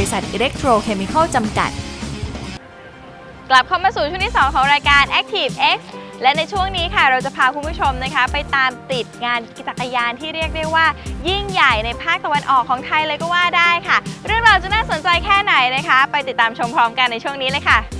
ริษัทอิเล็กโทรเคมีคอลจำกัด กลับเข้ามาสู่ช่วงที่ 2 ของรายการ Active X และในช่วงนี้ค่ะเราจะพาคุณผู้ชมนะคะ ไปตามติดงานจักรยานที่เรียกได้ว่า ยิ่งใหญ่ในภาคตะวันออกของไทยเลยก็ว่าได้ค่ะ เรื่องราวจะน่าสนใจแค่ไหนนะคะ ไปติดตามชมพร้อมกันในช่วงนี้เลยค่ะ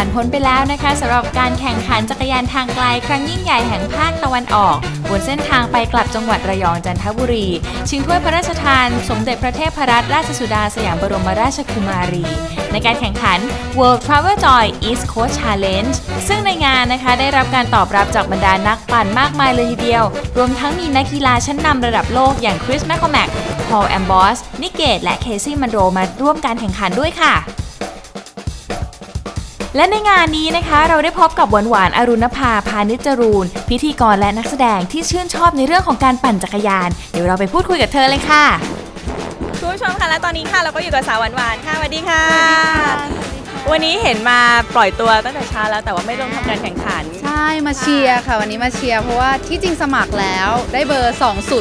ผ่านพ้นไปแล้วนะคะสำหรับการแข่งขันจักรยานทางไกลครั้งยิ่งใหญ่แห่งภาคตะวันออก บนเส้นทางไปกลับจังหวัดระยองจันทบุรี ชิงถ้วยพระราชทาน สมเด็จพระเทพรัตนราชสุดาสยามบรมราชกุมารี ในการแข่งขัน World Travel Joy East Coast Challenge ซึ่งในงานนะคะได้รับการตอบรับจากบรรดานักปั่นมากมายเลยทีเดียว รวมทั้งมีนักกีฬาชั้นนำระดับโลกอย่างคริสแมคคอแมกพอลแอมบอสนิเกตและเคซี่มันโรมาร่วมการแข่งขันด้วยค่ะ และในงานนี้นะคะ เราได้พบกับหวานหวานๆอรุณภาพานิจจรูน พิธีกรและนักแสดงที่ชื่นชอบในเรื่องของการปั่นจักรยาน เดี๋ยวเราไปพูดคุยกับเธอเลยค่ะคุณผู้ชมค่ะและตอนนี้ค่ะเราก็อยู่กับสาวหวานๆค่ะสวัสดีค่ะ วันนี้เห็นมาปล่อยตัวตั้งแต่เช้าแล้วแต่ว่าไม่ลงทำการแข่งขัน ใช่มาเชียร์ค่ะ วันนี้มาเชียร์เพราะว่าที่จริงสมัครแล้วได้เบอร์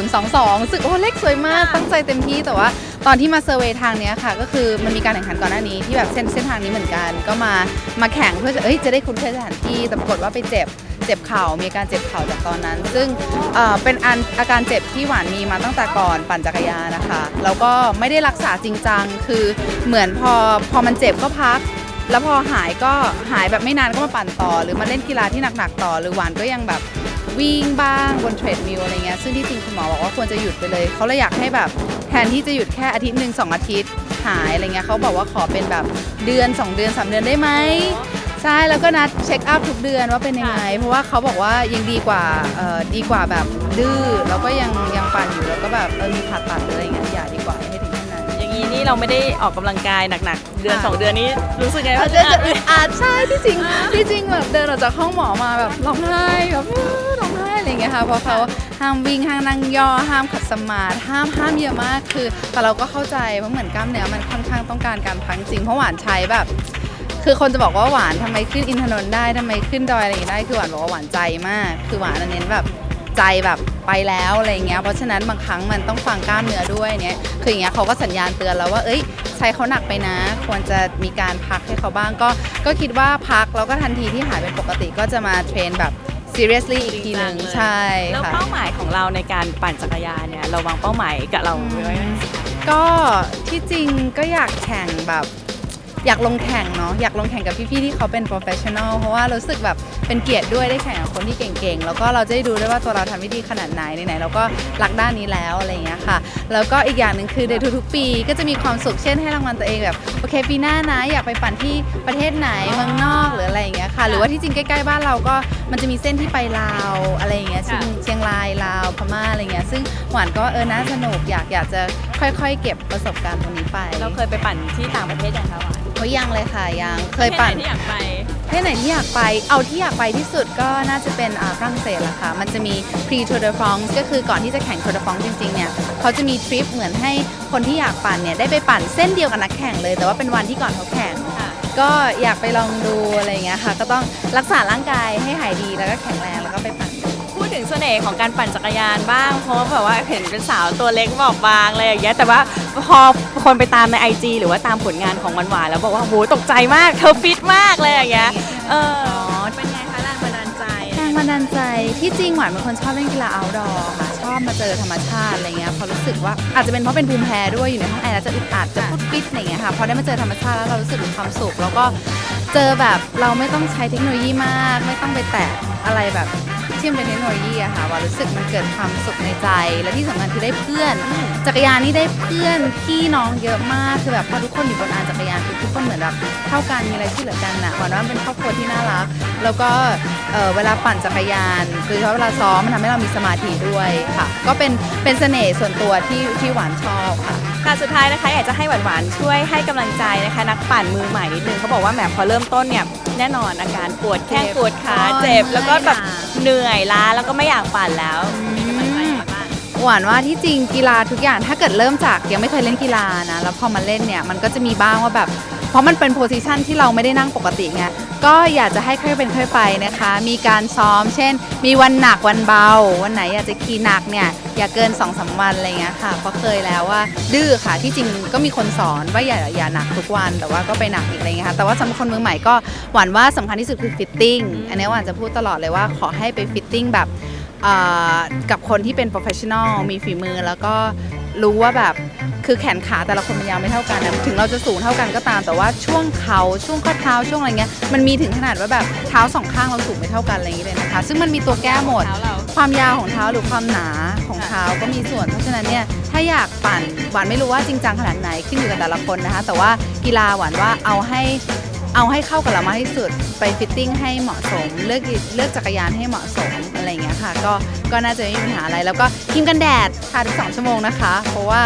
2022รู้สึกโอ้เลขสวยมากตั้งใจเต็มที่แต่ว่า ตอนที่มาเซอร์เวย์ทางเนี้ยค่ะ ก็คือมันมีการแข่งขันก่อนหน้านี้ที่แบบเส้นเส้นทางนี้เหมือนกัน ก็มามาแข่งเพื่อจะเอ้ยจะได้คุ้นเคยสถานที่แต่ปรากฏว่าไปเจ็บเจ็บเข่ามีอาการเจ็บเข่าจากตอนนั้น ซึ่งเอ่อเป็นอันอาการเจ็บที่หวานมีมาตั้งแต่ก่อนปั่นจักรยานนะคะแล้วก็ไม่ได้รักษาจริงจังคือเหมือนพอพอมันเจ็บก็พัก แล้วพอหายก็หายแบบไม่นานก็มาปั่นต่อ หรือมาเล่นกีฬาที่หนักๆต่อ หรือหวานก็ยังแบบวิ่งบ้างบนเทรดมิลอะไรเงี้ยซึ่งที่จริงคุณหมอบอกว่าควรจะหยุดไปเลย เขาเลยอยากให้แบบแทนที่จะหยุดแค่อาทิตย์หนึ่งสองอาทิตย์หายอะไรเงี้ยเขาบอกว่าขอเป็นแบบเดือน 2 เดือน 3 เดือนได้ไหมใช่แล้วก็นัดเช็คอัพทุกเดือนว่าเป็นยังไง เพราะว่าเขาบอกว่ายังดีกว่าดีกว่าแบบดื้อแล้วก็ยังยังปั่นอยู่แล้วก็แบบเออมีผ่าตัดหรืออะไรเงี้ยอย่าดีกว่า อย่างนี้นี่เราไม่ได้ออกกำลังกายหนักๆ เดือนค่ะ2เดือนนี้รู้สึกไงอาว่าจจะจะอึดอัดใช่ที่จริงที่จริงแบบเดินออกจากห้องหมอมาแบบร้องไห้แบบเออร้องไห้อะไรอย่างเงี้ยค่ะเพราะเขาห้ามวิ่งห้ามนั่งย่อห้ามขัดสมาธิห้ามห้ามเยอะมากคือ แต่เราก็เข้าใจเพราะเหมือนกล้ามเนื้อมันค่อนข้างต้องการการพักจริงเพราะหวานใช้แบบคือคนจะบอกว่าหวานทำไมขึ้นอินทนนท์ได้ทำไมขึ้นดอยอะไรอย่างงี้ได้คือหวานบอกว่าหวานใจมาก คือหวานเน้นแบบใจแบบ ไปแล้วอะไรอย่างเงี้ยเพราะฉะนั้นบางครั้งมันต้องฟังกล้ามเนื้อด้วยเนี่ยคืออย่างเงี้ยเขาก็สัญญาณเตือนแล้วว่าเอ้ยใช้เขาหนักไปนะ ควรจะมีการพักให้เขาบ้างก็ก็คิดว่าพักแล้วก็ทันทีที่หายเป็นปกติก็จะมาเทรนแบบ seriously อีกทีหนึ่งใช่แล้วค่ะเป้าหมายของเราในการปั่นจักรยานเนี่ยเราวางเป้าหมายกับเราไว้ไหมก็ที่จริงก็อยากแข่งแบบ อยากลงแข่งเนาะอยากลงแข่งกับพี่ๆที่เขาเป็น professional เพราะว่ารู้สึกแบบเป็นเกียรติด้วยได้แข่งกับคนที่เก่งๆ แล้วก็เราจะได้ดูด้วยว่าตัวเราทำวิธีขนาดไหนไหนๆเราก็รักด้านนี้แล้วอะไรอย่างเงี้ยค่ะ แล้วก็อีกอย่างหนึ่งคือในทุกๆ ปี ก็จะมีความสุขเช่นให้รางวัลตัวเองแบบโอเคปีหน้านะอยากไปปั่นที่ประเทศไหนเมืองนอกหรืออะไรอย่างเงี้ยค่ะ หรือว่าที่จริงใกล้ๆบ้านเราก็มันจะมีเส้นที่ไปลาวอะไรอย่างเงี้ยเชียงเชียงรายลาวพม่าอะไรเงี้ยซึ่งหวานก็เออน่าสนุกอยากอยากจะ ค่อยๆ เก็บประสบการณ์ตรงนี้ไปเราเคยไปปั่นที่ต่างประเทศยังคะหวานโอ้ยยังเลยค่ะยังเคยปั่นที่ไหที่อยากไป ประเทศไหนที่อยากไป เอาที่อยากไปที่สุดก็น่าจะเป็นอ่าฝรั่งเศสละค่ะ มันจะมี pre tour de France ก็คือก่อนที่จะแข่ง tour de France จริงๆ เนี่ย เขาจะมีทริปเหมือนให้คนที่อยากปั่นเนี่ย ได้ไปปั่นเส้นเดียวกับนักแข่งเลย แต่ว่าเป็นวันที่ก่อนเขาแข่ง ค่ะ ก็อยากไปลองดูอะไรอย่างเงี้ยค่ะ ก็ต้องรักษาร่างกายให้หายดีแล้วก็แข็งแรงแล้วก็ไปปั่นพูด ถึงเสน่ห์ของการปั่นจักรยานบ้าง เพราะว่าแบบว่าเห็นเป็นสาวตัวเล็กบอบบางอะไรอย่างเงี้ยแต่ว่าพอคนไปตามใน IG หรือว่าตามผลงานของหวานๆแล้วบอกว่าโหตกใจมากเธอฟิตมากเลยอย่างเงี้ยเออเป็นไงคะแรงบันดาลใจแรงบันดาลใจที่จริงหวานเป็นคนชอบเล่นกีฬา outdoor ค่ะชอบมาเจอธรรมชาติอะไรเงี้ยพอรู้สึกว่าอาจจะเป็นเพราะเป็นภูมิแพ้ด้วยอยู่ในห้องแอร์แล้วจะอึดอัดจะฟุดฟิตอะไรเงี้ยค่ะพอได้มาเจอธรรมชาติแล้วเรารู้สึกมีความสุขแล้วก็เจอแบบเราไม่ต้องใช้เทคโนโลยีมาก ไม่ต้องไปแตะอะไรแบบ ที่มันเป็นเทคโนโลยีอะค่ะว่ารู้สึกมันเกิดความสุขในใจ และที่สำคัญคือได้เพื่อน จักรยานนี่ได้เพื่อนพี่น้องเยอะมากคือแบบพอทุกคนอยู่บนอานจักรยานคือทุกคนเหมือนแบบเท่ากันมีอะไรที่เหลือกันนะหวานว่ามันเป็นครอบครัวที่น่ารัก แล้วก็เอ่อเวลาปั่นจักรยานโดยเฉพาะเวลาซ้อมมันทำให้เรามีสมาธิด้วยค่ะ ก็เป็นเป็นเสน่ห์ส่วนตัวที่ที่หวานชอบค่ะ ค่ะสุดท้ายนะคะอยากจะให้หวานๆช่วยให้กำลังใจนะคะ นักปั่นมือใหม่นิดนึงเขาบอกว่าแหมพอเริ่มต้นเนี่ยแน่นอนอาการปวดแข้งเจ็บปวดขาอ๋อเจ็บ แล้วก็แบบ เหนื่อยล้าแล้วก็ไม่อยากปั่นแล้วหวานว่าที่จริงกีฬาทุกอย่างถ้าเกิดเริ่มจากยังไม่เคยเล่นกีฬานะ แล้วพอมาเล่นเนี่ยมันก็จะมีบ้างว่าแบบ เพราะมันเป็นโพสิชันที่เราไม่ได้นั่งปกติไง ก็อยากจะให้ค่อยเป็นค่อยไปนะคะ มีการซ้อม เช่น มีวันหนักวันเบา วันไหนอยากจะขี่หนักเนี่ยอย่าเกิน2อสวันอะไรเงี้ยค่ะเพราะเคยแล้วว่าดื้อค่ะที่จริงก็มีคนสอนว่าอย่าอย่าหนักทุกวันแต่ว่าก็ไปหนักอีกอะไรเงี้ยค่ะแต่ว่าสำหรับคนมือใหม่ก็หวานว่าสำคัญที่สุดคือฟิตติ้งอันนี้หวานจะพูดตลอดเลยว่าขอให้ไปฟิตติ้งแบบเอ่อกับคนที่เป็น professional มีฝีมือแล้วก็ รู้ว่าแบบคือแขนขาแต่ละคนมันยาวไม่เท่ากันนะถึงเราจะสูงเท่ากันก็ตาม แต่ว่าช่วงเขาช่วงข้อเท้าช่วงอะไรเงี้ยมันมีถึงขนาดว่าแบบเท้าสองข้างเราสูงไม่เท่ากันอะไรอย่างเงี้ยเลยนะคะ ซึ่งมันมีตัวแก้หมด เท้าเรา ความยาวของเท้าหรือความหนาของเท้าก็มีส่วนเพราะฉะนั้นเนี่ยถ้าอยากปั่นหวานไม่รู้ว่าจริงจังขนาดไหนขึ้นอยู่กับแต่ละคนนะคะ แต่ว่ากีฬาหวานว่าเอาให้เอาให้เข้ากับเรามากที่สุดไปฟิตติ้งให้เหมาะสม เลือกเลือกจักรยานให้เหมาะสมอะไรอย่างเงี้ย ค่ะ ก็ก็น่าจะไม่มีปัญหาอะไร แล้วก็ครีมกันแดดทาทุกสองชั่วโมงนะคะ เพราะว่า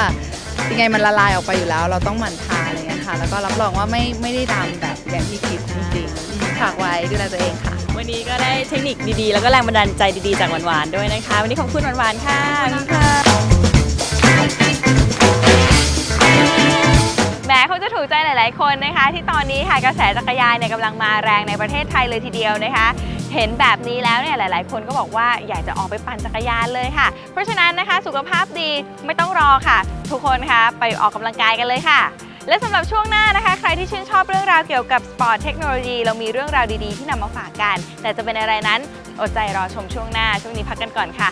ยังไงมันละลายออกไปอยู่แล้ว เราต้องหมั่นทาอะไรอย่างเงี้ยค่ะ แล้วก็รับรองว่าไม่ไม่ได้ดำแบบอย่างที่คิดจริงๆฝากไว้ดูแลตัวเองค่ะ วันนี้ก็ได้เทคนิคดีๆ แล้วก็แรงบันดาลใจดีๆ จากหวานๆด้วยนะคะ วันนี้ขอบคุณหวานๆค่ะขอบคุณค่ะแหมคงจะถูกใจหลาย ๆ คนนะคะ ที่ตอนนี้ค่ะกระแสจักรยานเนี่ยกำลังมาแรงในประเทศไทยเลยทีเดียวนะคะ เห็นแบบนี้แล้วเนี่ยหลาย ๆ คนก็บอกว่าอยากจะออกไปปั่นจักรยานเลยค่ะ เพราะฉะนั้นนะคะสุขภาพดีไม่ต้องรอค่ะ ทุกคนคะไปออกกำลังกายกันเลยค่ะ และสำหรับช่วงหน้านะคะ ใครที่ชื่นชอบเรื่องราวเกี่ยวกับสปอร์ตเทคโนโลยีเรามีเรื่องราวดี ๆ ที่นำมาฝากกัน แต่จะเป็นอะไรนั้นอดใจรอชมช่วงหน้า ช่วงนี้พักกันก่อนค่ะ